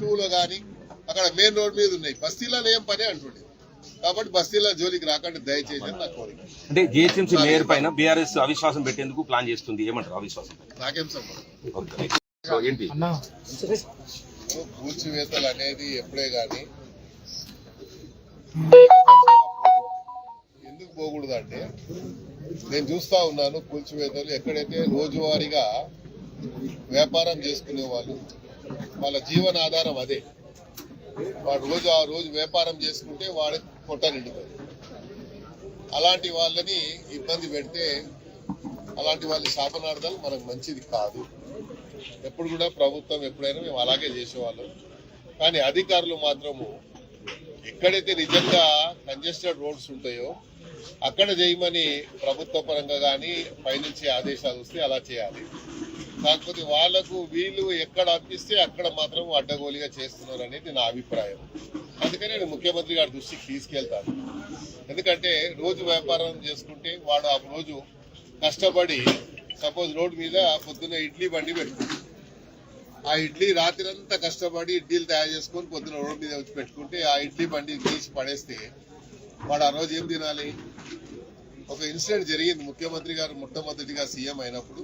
టూలో కానీ అక్కడ మెయిన్ రోడ్ మీద ఉన్నాయి. బస్తీలలో ఏం పని అంటుండే. కాబట్టి బస్తీల జోలికి రాకండి దయచేసి నా కోరిక. అంటే జిహెచ్ఎంసీ మేయర్ పైన బీఆర్ఎస్ అవిశ్వాసం పెట్టేందుకు ప్లాన్ చేస్తుంది. ఏమంటారు అవిశ్వాసం? నాకేం సంబంధం? ఓకే. సో ఏంటి? కూల్చివేతలు అనేది ఎప్పుడే గాని ఎందుకు పోకూడదు అంటే నేను చూస్తా ఉన్నాను కూల్చివేతలు ఎక్కడైతే రోజువారీగా వ్యాపారం చేసుకునే వాళ్ళు వాళ్ళ జీవన ఆధారం అదే. వాడు రోజు ఆ రోజు వ్యాపారం చేసుకుంటే వాడి పొట్ట నిండుతుంది అలాంటి వాళ్ళని ఇబ్బంది పెడితే అలాంటి వాళ్ళ శాపనార్థాలు మనకు మంచిది కాదు. ఎప్పుడు కూడా ప్రభుత్వం ఎప్పుడైనా మేము అలాగే చేసేవాళ్ళం. కానీ అధికారులు మాత్రము ఎక్కడైతే నిజంగా కంజెస్టెడ్ రోడ్స్ ఉంటాయో అక్కడ చేయమని ప్రభుత్వ పరంగా కానీ పైనుంచి ఆదేశాలు వస్తే అలా చేయాలి. కాకపోతే వాళ్ళకు వీళ్ళు ఎక్కడ అప్పిస్తే అక్కడ మాత్రం అడ్డగోలిగా చేస్తున్నారు అనేది నా అభిప్రాయం. అందుకని నేను ముఖ్యమంత్రి గారి దృష్టికి తీసుకెళ్తాను. ఎందుకంటే రోజు వ్యాపారం చేసుకుంటే వాడు ఆ రోజు కష్టపడి సపోజ్ రోడ్డు మీద పొద్దున్న ఇడ్లీ బండి పెట్టుకుంటాడు. ఆ ఇడ్లీ రాత్రంతా కష్టపడి ఇడ్లీలు తయారు చేసుకొని పొద్దున రోడ్డు మీద వచ్చి పెట్టుకుంటే ఆ ఇడ్లీ బండి తీసి పడేస్తే వాడు ఆ రోజు ఏం తినాలి? ఒక ఇన్సిడెంట్ జరిగింది. ముఖ్యమంత్రి గారు మొట్టమొదటిగా సీఎం అయినప్పుడు